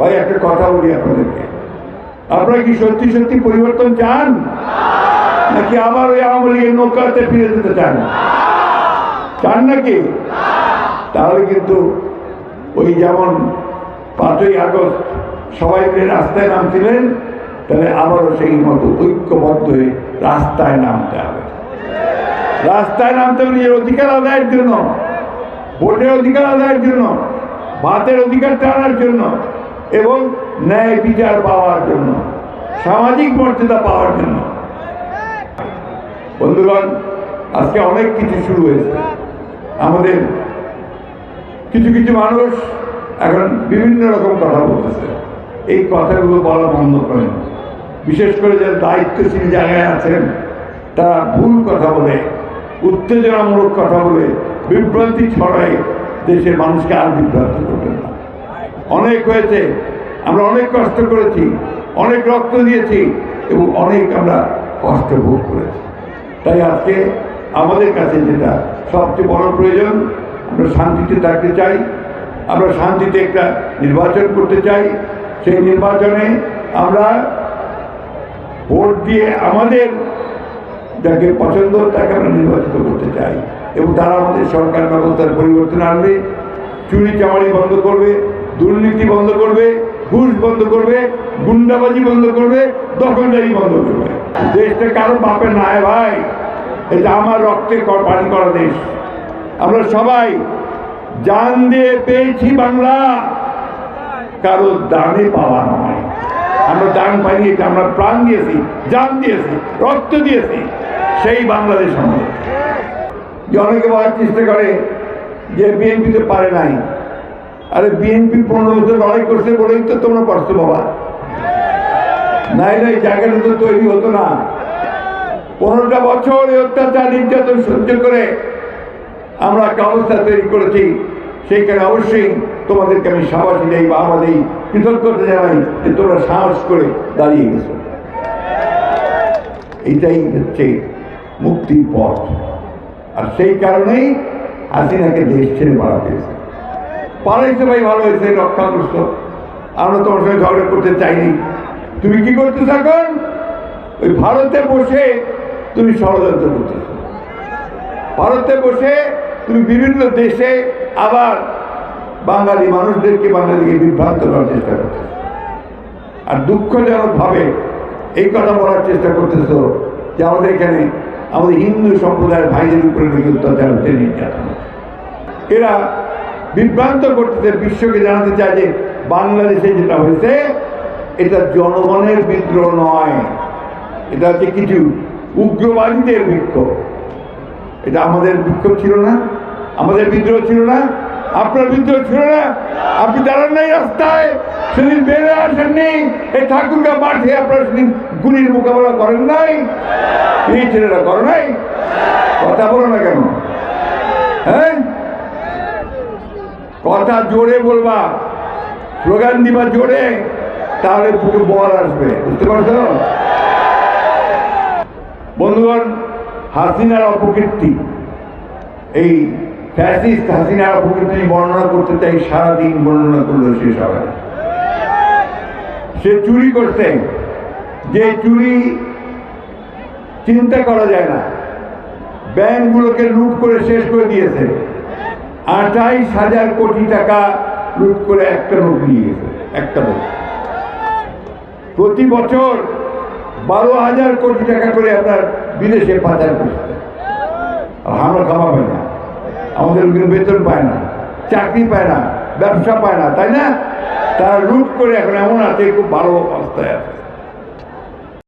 ভাই, একটা কথা বলি আপনাদেরকে। আপনারা কি সত্যি সত্যি পরিবর্তন চান? নাকি আবার ওই আওয়ামী লীগের নৌকাতে ফিরে যেতে চান? চান নাকি? তাহলে কিন্তু ওই যেমন পাঁচই আগস্ট সবাই মিলে রাস্তায় নামছিলেন, তাহলে আবারও সেই মতো ঐক্যবদ্ধ হয়ে রাস্তায় নামতে হবে। রাস্তায় নামতে হবে নিজের অধিকার আদায়ের জন্য, ভোটের অধিকার আদায়ের জন্য, ভাতের অধিকার টানার জন্য এবং ন্যায় বিচার পাওয়ার জন্য, সামাজিক মর্যাদা পাওয়ার জন্য। বন্ধুগণ, আজকে অনেক কিছু শুরু হয়েছে। আমাদের কিছু কিছু মানুষ এখন বিভিন্ন রকম কথা বলতেছে। এই কথাগুলো বলা বন্ধ করেন। বিশেষ করে যারা দায়িত্বশীল জায়গায় আছেন, তারা ভুল কথা বলে, উত্তেজনামূলক কথা বলে, বিভ্রান্তি ছড়ায় দেশের মানুষকে আর বিভ্রান্ত করবেন না। অনেক হয়েছে। আমরা অনেক কষ্ট করেছি, অনেক রক্ত দিয়েছি এবং অনেক আমরা কষ্ট ভোগ করেছি। তাই আজকে আমাদের কাছে যেটা সবচেয়ে বড় প্রয়োজন, আমরা শান্তিতে থাকতে চাই, আমরা শান্তিতে একটা নির্বাচন করতে চাই। সেই নির্বাচনে আমরা ভোট দিয়ে আমাদের যাকে পছন্দ তাকে আমরা নির্বাচিত করতে চাই এবং তারা আমাদের সরকার ব্যবস্থার পরিবর্তন আনবে চুরি চামারি বন্ধ করবে দুর্নীতি বন্ধ করবে, ঘুষ বন্ধ করবে, গুন্ডাবাজি বন্ধ করবে, দখলদারি বন্ধ করবে। দেশটা কারও বাপের নাই ভাই, এটা আমার রক্তে পানি করা দেশ। আমরা সবাই জান দিয়ে পেয়েছি বাংলা, কারও দানে পাওয়া নয়। আমরা দান পাইনি, এটা আমরা প্রাণ দিয়েছি, জান দিয়েছি, রক্ত দিয়েছি, সেই বাংলাদেশ আমাদের। অনেকে বলার চেষ্টা করে যে বিএনপি তো পারে নাই আরে বিএনপি পনেরো বছর লড়াই করছে বলেই তো তোমরা পারছ বাবা। নাই নাই জায়গাটা তো তৈরি হতো না। পনেরোটা বছর এই অত্যাচার, নির্যাতন সহ্য করে আমরা একটা অবস্থা তৈরি করেছি। সেইখানে অবশ্যই তোমাদেরকে আমি সাহসী দেই বা আমাদের কৃতজ্ঞতা জানাই যে তোমরা সাহস করে দাঁড়িয়ে গেছো। এইটাই হচ্ছে মুক্তির পথ। আর সেই কারণেই হাসিনাকে দেশ ছেড়ে পালাতে হয়েছে। পালাইছে ভাই, ভালো হয়েছে রক্ষা করছ আমরা তোমার সঙ্গে ঝগড়া করতে চাইনি। তুমি কি করতেছ এখন? ওই ভারতে বসে তুমি ষড়যন্ত্র করতেছো। ভারতে বসে তুমি বিভিন্ন দেশে আবার বাঙালি মানুষদেরকে বাঙালিকে বিভ্রান্ত করার চেষ্টা করতেছো। আর দুঃখজনকভাবে এই কথা বলার চেষ্টা করতেছো যে আমাদের এখানে আমাদের হিন্দু সম্প্রদায়ের ভাইদের উপরে নাকি অত্যাচার নির্যাতন এরা বিভ্রান্ত করতেছে বিশ্বকে জানাতে চায় যে বাংলাদেশে যেটা হয়েছে, এটা জনগণের বিদ্রোহ নয়। এটা হচ্ছে কিছু উগ্রবাদীদের বিক্ষোভ। এটা আমাদের বিক্ষোভ ছিল না? আমাদের বিদ্রোহ ছিল না? আপনার বিদ্রোহ ছিল না? আপনি দাঁড়ান নাই রাস্তায়। সেদিন বেড়ে আসেননি। এই ঠাকুরগা মাঠে আপনারা সেদিন গুলির মোকাবেলা করেন নাই? এই ছেলেরা করে নাই? কথা বলো না কেন? হ্যাঁ? কথা জোরে বলবা। স্লোগান দিবা জোরে, তাহলে বুকে বল আসবে। বুঝতে পারছ? বন্ধুগণ, হাসিনার অপকীর্তি। এই ফ্যাসিস্ট হাসিনার অপকীর্তি বর্ণনা করতে চাই, সারাদিন বর্ণনা করলেও শেষ হবে সে চুরি করতে যে চুরি চিন্তা করা যায় না। ব্যাংকগুলোকে লুট করে শেষ করে দিয়েছে। আঠাইশ হাজার কোটি টাকা লুট করে একটা নোট নিয়ে গেছে, একটা নোট প্রতি বছর বারো হাজার কোটি টাকা করে আপনার বিদেশে পাচার করছে আর আমরা পাই না। আমাদের বেতন পায় না, চাকরি পায় না, ব্যবসা পায় না, তাই না? তারা লুট করে এখন এমন আছে, খুব ভালো অবস্থায় আছে।